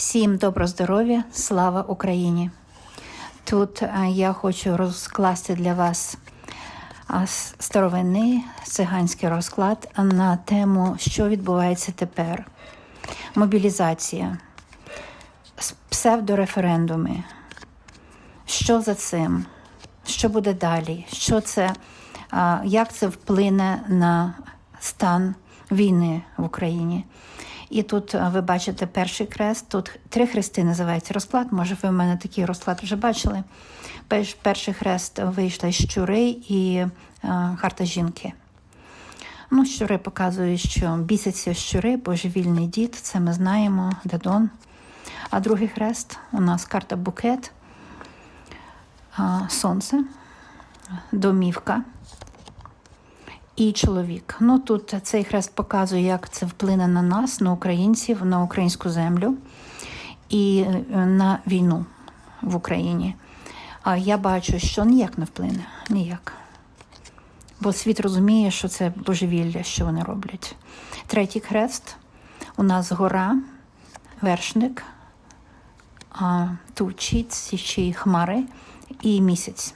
Всім добро здоров'я, слава Україні! Тут е, я хочу розкласти для вас старовинний циганський розклад на тему, що відбувається тепер. Мобілізація, псевдореферендуми. Що за цим? Що буде далі? Що це, як це вплине на стан війни в Україні? І тут ви бачите перший крест. Тут три хрести називається розклад. Може, ви в мене такий розклад вже бачили. Перший хрест вийшли щури і карта жінки. Ну, щури показують, що бісяться щури, божевільний дід, це ми знаємо, Дедон. А другий хрест у нас карта букет, сонце, домівка і чоловік. Ну тут цей хрест показує, як це вплине на нас, на українців, на українську землю і е, на війну в Україні. А я бачу, що ніяк не вплине. Ніяк. Бо світ розуміє, що це божевілля, що вони роблять. Третій хрест у нас гора, вершник, тучі, ці хмари і місяць.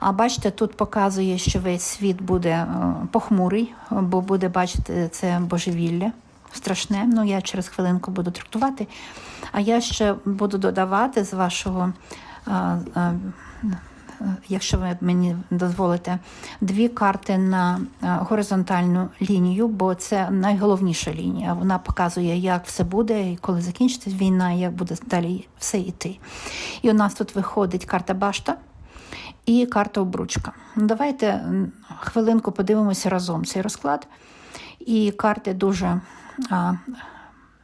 А бачите, тут показує, що весь світ буде е, похмурий, бо буде бачити це божевілля страшне. Ну, я через хвилинку буду трактувати. А я ще буду додавати з вашого, е, е, якщо ви мені дозволите, дві карти на горизонтальну лінію, бо це найголовніша лінія. Вона показує, як все буде, і коли закінчиться війна, як буде далі все йти. І у нас тут виходить карта башта і карта обручка. Давайте хвилинку подивимося разом цей розклад. І карти дуже а,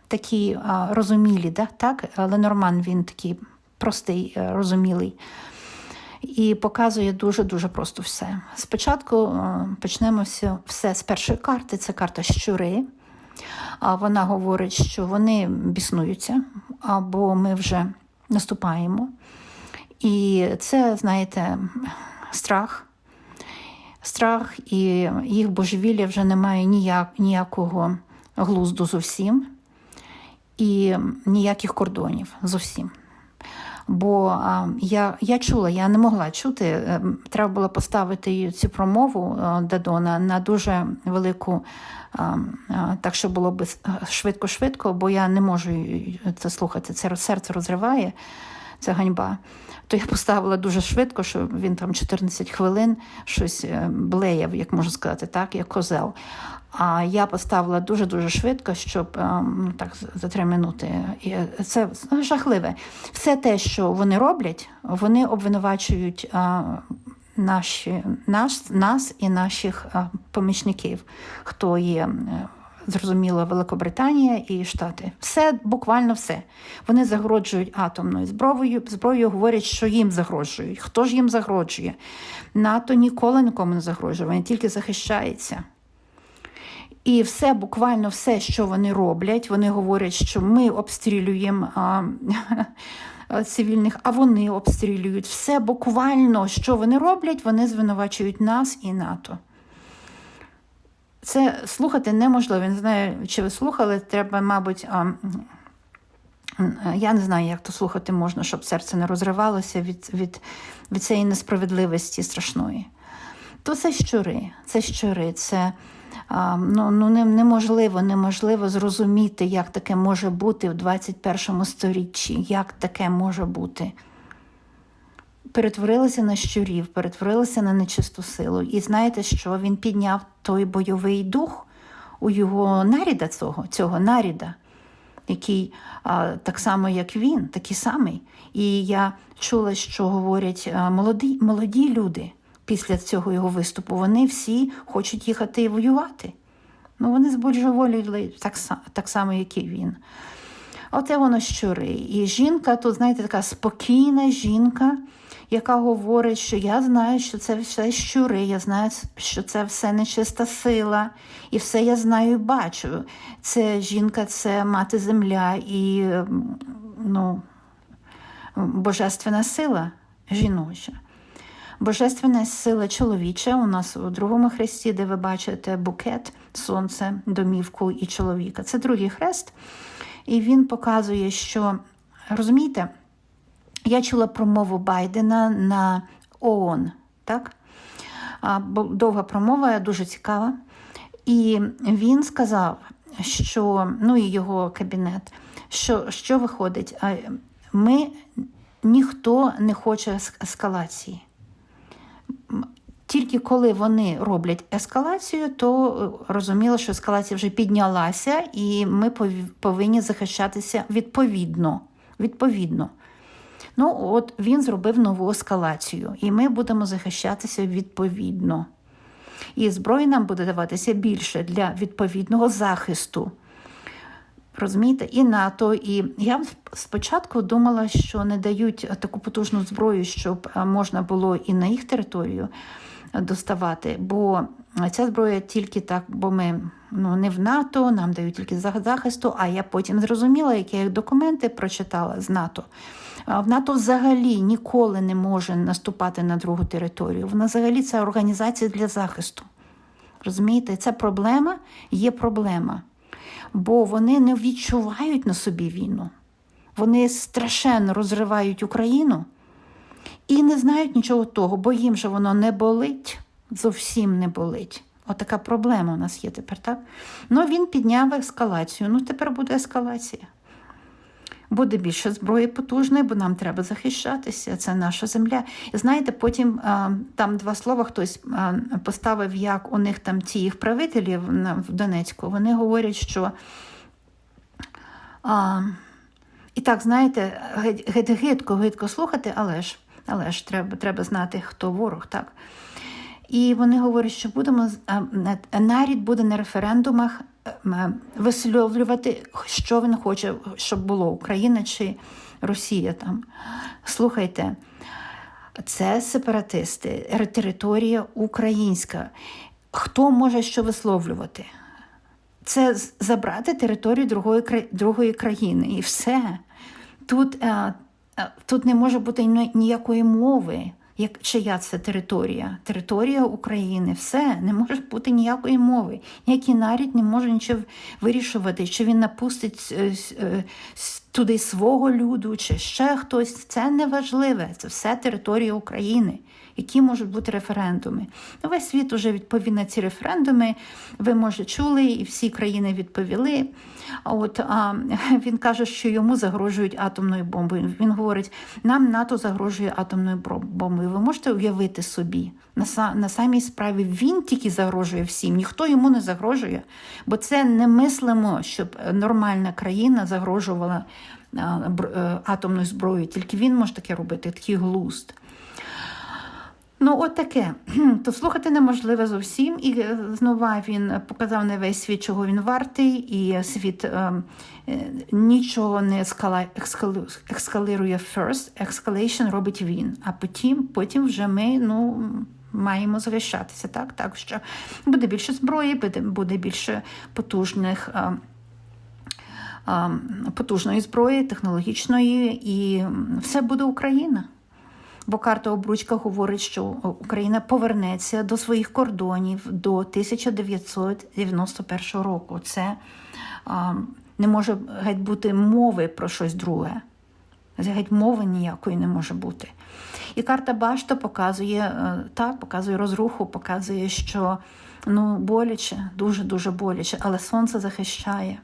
такі а, розумілі, да? так? але Норман він такий простий, е, розумілий. І показує дуже-дуже просто все. Спочатку е, почнемо все, все з першої карти. Це карта щури. Вона говорить, що вони біснуються, або ми вже наступаємо. І це, знаєте, страх. Страх і їх божевілля вже немає ніяк, ніякого глузду зовсім і ніяких кордонів зовсім. Бо я, я чула, я не могла чути. е, Треба було поставити цю промову е, Дадона на дуже велику, так що було б швидко-швидко, бо я не можу це слухати. Це серце розриває, це ганьба. То я поставила дуже швидко, що він там 14 хвилин щось е, блеяв, як можна сказати, так, як козел. А я поставила дуже-дуже швидко, щоб е, ну, так за три минути. І це жахливе. Все те, що вони роблять, вони обвинувачують наші, наш, нас і наших помічників, хто є. Зрозуміло, Великобританія і Штати. Все, буквально все. Вони загроджують атомною зброєю, зброєю говорять, що їм загрожують. Хто ж їм загрожує? НАТО ніколи нікому не загрожує, вони тільки захищаються. І все, буквально все, що вони роблять, вони говорять, що ми обстрілюємо а, цивільних, а вони обстрілюють. Все буквально, що вони роблять, вони звинувачують нас і НАТО. Це слухати неможливо. Не знаю, чи ви слухали, треба, мабуть, я не знаю, як то слухати можна, щоб серце не розривалося від, від, від цієї несправедливості страшної. То це щури, це щури, це ну, ну, неможливо, неможливо зрозуміти, як таке може бути в 21 сторіччі, як таке може бути. Перетворилися на щурів, перетворилися на нечисту силу. І знаєте, що він підняв той бойовий дух у його наріда цього, цього наріда, який а, так само, як він, такий самий. І я чула, що говорять молоді, молоді люди після цього його виступу. Вони всі хочуть їхати і воювати. Ну, вони збожеволіли так, так само, як і він. Оце воно щури. І жінка, тут, знаєте, така спокійна жінка, яка говорить, що я знаю, що це все щури, я знаю, що це все нечиста сила, і все я знаю і бачу. Це жінка, це мати земля і ну, божественна сила жіноча. Божественна сила чоловіча у нас у другому хресті, де ви бачите букет, сонце, домівку і чоловіка. Це другий хрест. і він показує, що розумієте, я чула промову Байдена на ООН, так? Довга промова, дуже цікава. І він сказав, що ну і його кабінет, що, що виходить, ми ніхто не хоче ескалації. Тільки коли вони роблять ескалацію, то е, розуміло, що ескалація вже піднялася, і ми повинні захищатися відповідно. відповідно. Ну, от він зробив нову ескалацію, і ми будемо захищатися відповідно. І зброї нам буде даватися більше для відповідного захисту. Розумієте, і НАТО, і я спочатку думала, що не дають таку потужну зброю, щоб е, можна було і на їх територію доставати. Бо ця зброя тільки так, бо ми ну, не в НАТО, нам дають тільки захисту. А я потім зрозуміла, які я документи прочитала з НАТО. В НАТО взагалі ніколи не може наступати на другу територію. Вона взагалі це організація для захисту. Розумієте, це проблема є проблема. Бо вони не відчувають на собі війну. Вони страшенно розривають Україну і не знають нічого того, бо їм же воно не болить, зовсім не болить. Отака проблема у нас є тепер, так? Ну він підняв ескалацію. Ну, тепер буде ескалація. Буде більше зброї потужної, бо нам треба захищатися. Це наша земля. І знаєте, потім а, там два слова хтось а, поставив, як у них там ті їх правителі в, Донецьку. Вони говорять, що. А, і так, знаєте, гид- гид- гидко, гидко слухати, але ж, але ж треба, треба знати, хто ворог, так? І вони говорять, що будемо а, нарід буде на референдумах е, висловлювати, що він хоче, щоб було Україна чи Росія там. Слухайте, це сепаратисти, територія українська. Хто може що висловлювати? Це забрати територію другої, другої країни і все. Тут, е, е, тут не може бути ніякої мови, як чия це територія. Територія України, все, не може бути ніякої мови. Ніякий нарід не може нічого вирішувати, чи він напустить е, е, туди свого люду, чи ще хтось. Це не важливе. Це все територія України. Які можуть бути референдуми? Ну, Весь світ уже відповів на ці референдуми. Ви, може, чули, і всі країни відповіли. От а, він каже, що йому загрожують атомною бомбою. Він говорить: нам НАТО загрожує атомною бомбою. Ви можете уявити собі на, на самій справі він тільки загрожує всім, ніхто йому не загрожує, бо це не мислимо, щоб нормальна країна загрожувала е, атомною зброєю. Тільки він може таке робити, такий глузд. Ну, от таке. То слухати неможливо зовсім. І е, знову він показав на весь світ, чого він вартий, і світ е, е, нічого не ескала, ескалу, ескалирує first, escalation робить він. А потім, потім вже ми ну, маємо захищатися. Так? так що буде більше зброї, буде, буде більше потужних. Е, е, Потужної зброї, технологічної, і все буде Україна. Бо карта обручка говорить, що Україна повернеться до своїх кордонів до 1991 року. Це а, не може геть бути мови про щось друге. Геть мови ніякої не може бути. І карта Башта показує е, так, показує розруху, показує, що ну, боляче, дуже-дуже боляче, але сонце захищає.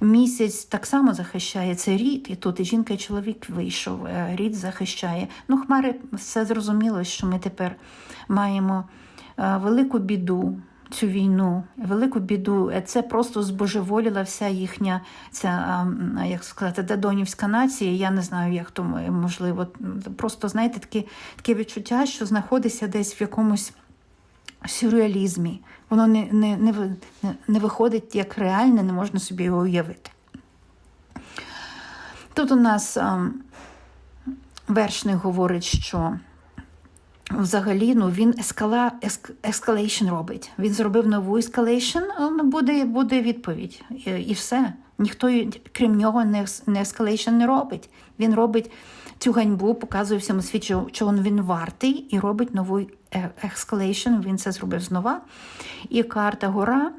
Місяць так само захищає це рід, і тут і жінка, і чоловік вийшов. е, Рід захищає. Ну, хмари, все зрозуміло, що ми тепер маємо е, велику біду. Цю війну, велику біду, Е, це просто збожеволіла вся їхня ця, як сказати, дадонівська нація. Я не знаю, як то можливо. Просто знаєте, таке, таке відчуття, що знаходиться десь в якомусь сюрреалізмі. Воно не, не, не, не, виходить як реальне, не можна собі його уявити. Тут у нас ам, вершник говорить, що взагалі ну, він ескала, еск, escalation робить. Він зробив нову а, ну, буде, буде відповідь. І, і все. Ніхто, крім нього, не, не escalation не робить. Він робить цю ганьбу, показує всьому чого- чого він вартий, і робить нову е- escalation. Він це зробив знова. І карта гора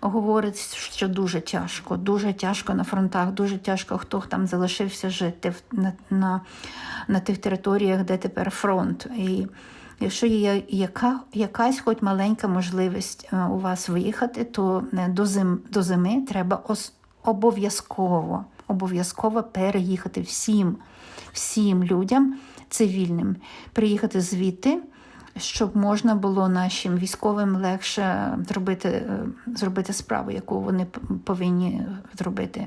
говорить, що дуже тяжко, дуже тяжко на фронтах, дуже тяжко, хто там залишився жити на, на, на тих територіях, де тепер фронт. І якщо є яка, якась хоч маленька можливість е, у вас виїхати, то е, до, зим, до зими треба ос- обов'язково, обов'язково переїхати всім, всім людям цивільним, приїхати звідти щоб можна було нашим військовим легше зробити, е, зробити справу, яку вони повинні зробити.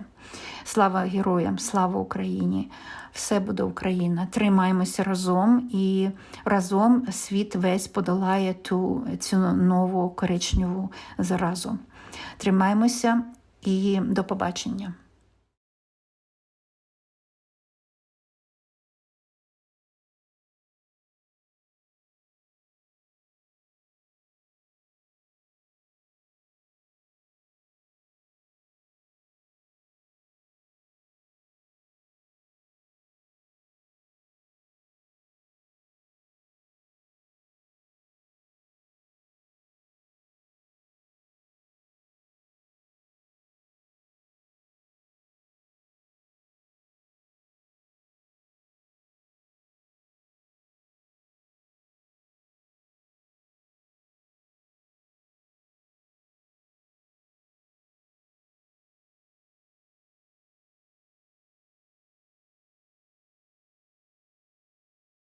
Слава героям, слава Україні! Все буде Україна. Тримаємося разом, і разом світ весь подолає ту цю нову коричневу заразу. Тримаємося і до побачення.